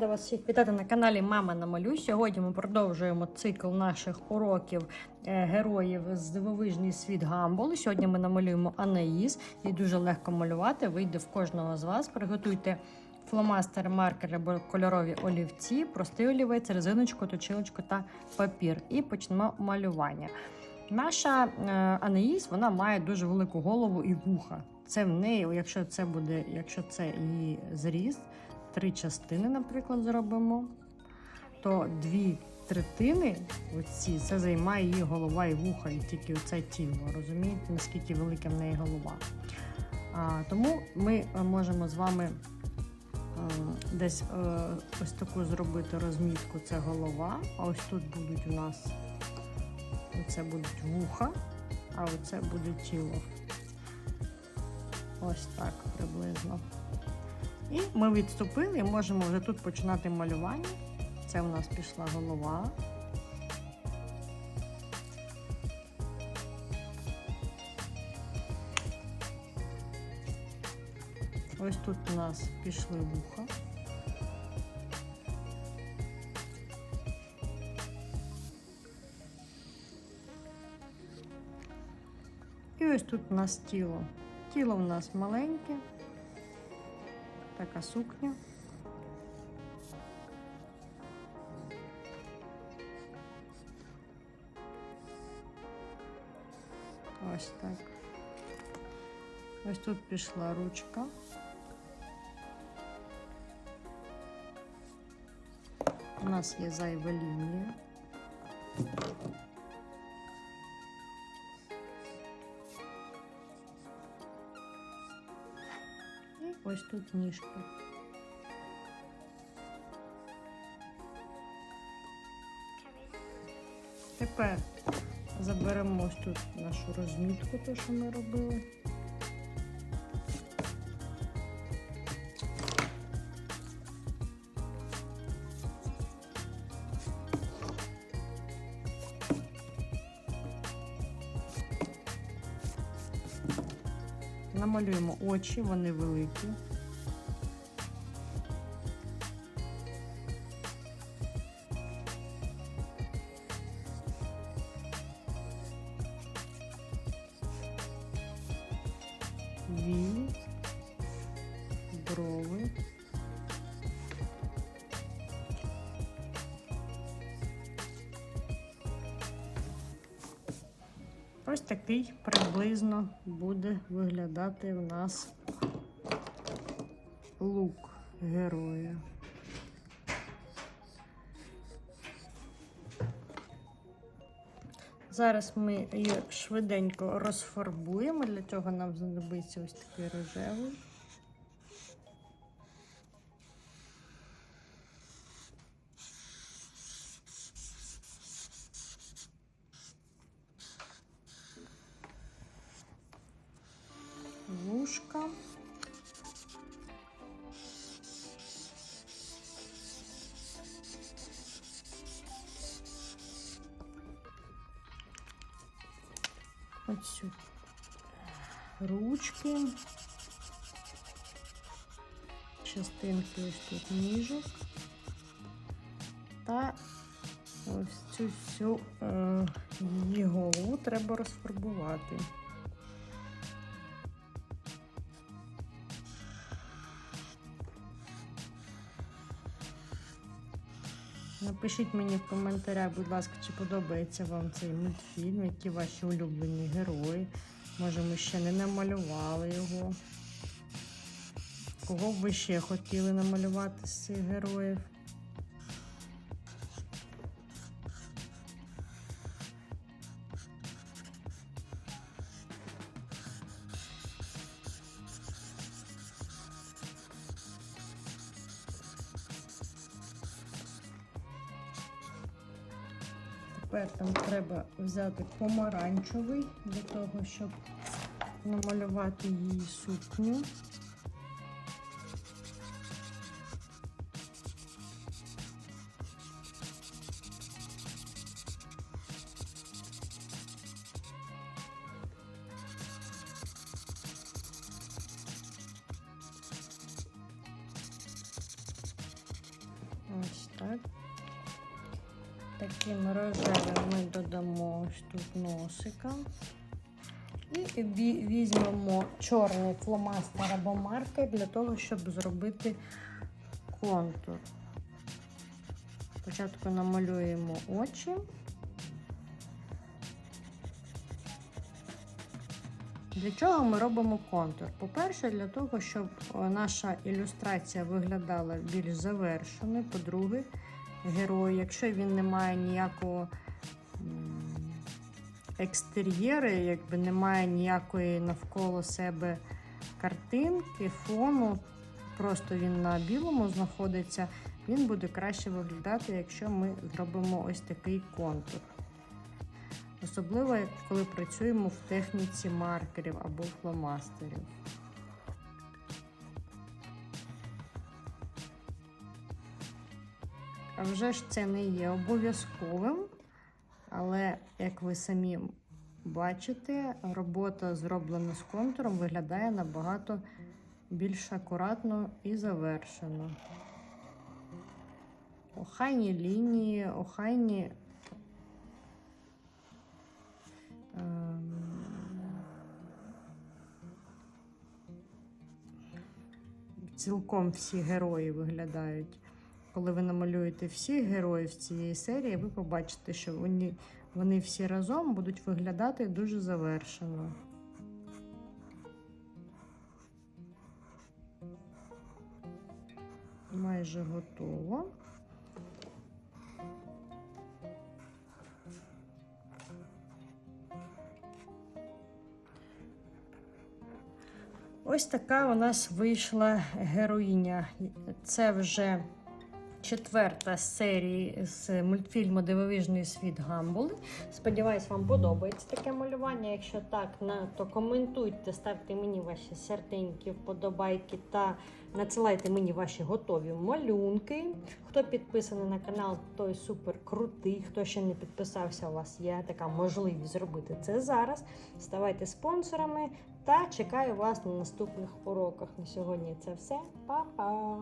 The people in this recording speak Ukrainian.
рада вас всіх вітати на каналі Мама Намалюй. Сьогодні ми продовжуємо цикл наших уроків е, героїв з дивовижний світ Гамбол. Сьогодні ми намалюємо Анаїс. Її дуже легко малювати. Вийде в кожного з вас. Приготуйте фломастери, маркери або кольорові олівці, простий олівець, резиночку, точилочку та папір. І почнемо малювання. Наша е, Анаїс вона має дуже велику голову і вуха. Це в неї, якщо це буде, якщо це її зріст, три частини, наприклад, зробимо, то дві третини оці, це займає її голова і вуха, і тільки це тіло. Розумієте, наскільки велика в неї голова. А, тому ми е, можемо з вами е, десь е, ось таку зробити розмітку. Це голова. А ось тут будуть у нас оце будуть вуха, а оце буде тіло. Ось так приблизно. І ми відступили і можемо вже тут починати малювання. Це у нас пішла голова. Ось тут у нас пішли вуха. І ось тут у нас тіло. Тіло у нас маленьке, така сукня. Ось так. Ось тут пішла ручка. У нас є зайва лінія. Ось тут ніжки. Тепер заберемо ось тут нашу розмітку, те, що ми робили. Намалюємо очі, вони великі. Вії, Ось такий приблизно буде виглядати в нас лук героя. Зараз ми її швиденько розфарбуємо. Для цього нам знадобиться ось такий рожевий. Вушка. Оцю ручки, частинки ось тут ніжок та ось цю всю е, її голову треба розфарбувати. Напишіть мені в коментарях, будь ласка, чи подобається вам цей мультфільм, які ваші улюблені герої. Може, ми ще не намалювали його. Кого б ви ще хотіли намалювати з цих героїв? Тепер там треба взяти помаранчевий для того, щоб намалювати її сукню. Таким рожевим ми додамо тут носика. І візьмемо чорний фломастер або маркер для того, щоб зробити контур. Спочатку намалюємо очі. Для чого ми робимо контур? По-перше, для того, щоб наша ілюстрація виглядала більш завершеною. По-друге, герой, якщо він не має ніякого екстер'єру, якби немає ніякої навколо себе картинки, фону, просто він на білому знаходиться, він буде краще виглядати, якщо ми зробимо ось такий контур. Особливо, коли працюємо в техніці маркерів або фломастерів. А вже ж це не є обов'язковим, але як ви самі бачите, робота зроблена з контуром виглядає набагато більш акуратно і завершено. Охайні лінії, охайні ем, цілком всі герої виглядають. Коли ви намалюєте всіх героїв цієї серії, ви побачите, що вони, вони всі разом будуть виглядати дуже завершено. Майже готово. Ось така у нас вийшла героїня. Це вже четверта серії з мультфільму Дивовижний світ Гамбули. Сподіваюсь, вам подобається таке малювання. Якщо так, то коментуйте, ставте мені ваші серденьки, вподобайки та надсилайте мені ваші готові малюнки. Хто підписаний на канал, той супер крутий. Хто ще не підписався, у вас є така можливість зробити це зараз. Ставайте спонсорами та чекаю вас на наступних уроках. На сьогодні це все. Па-па!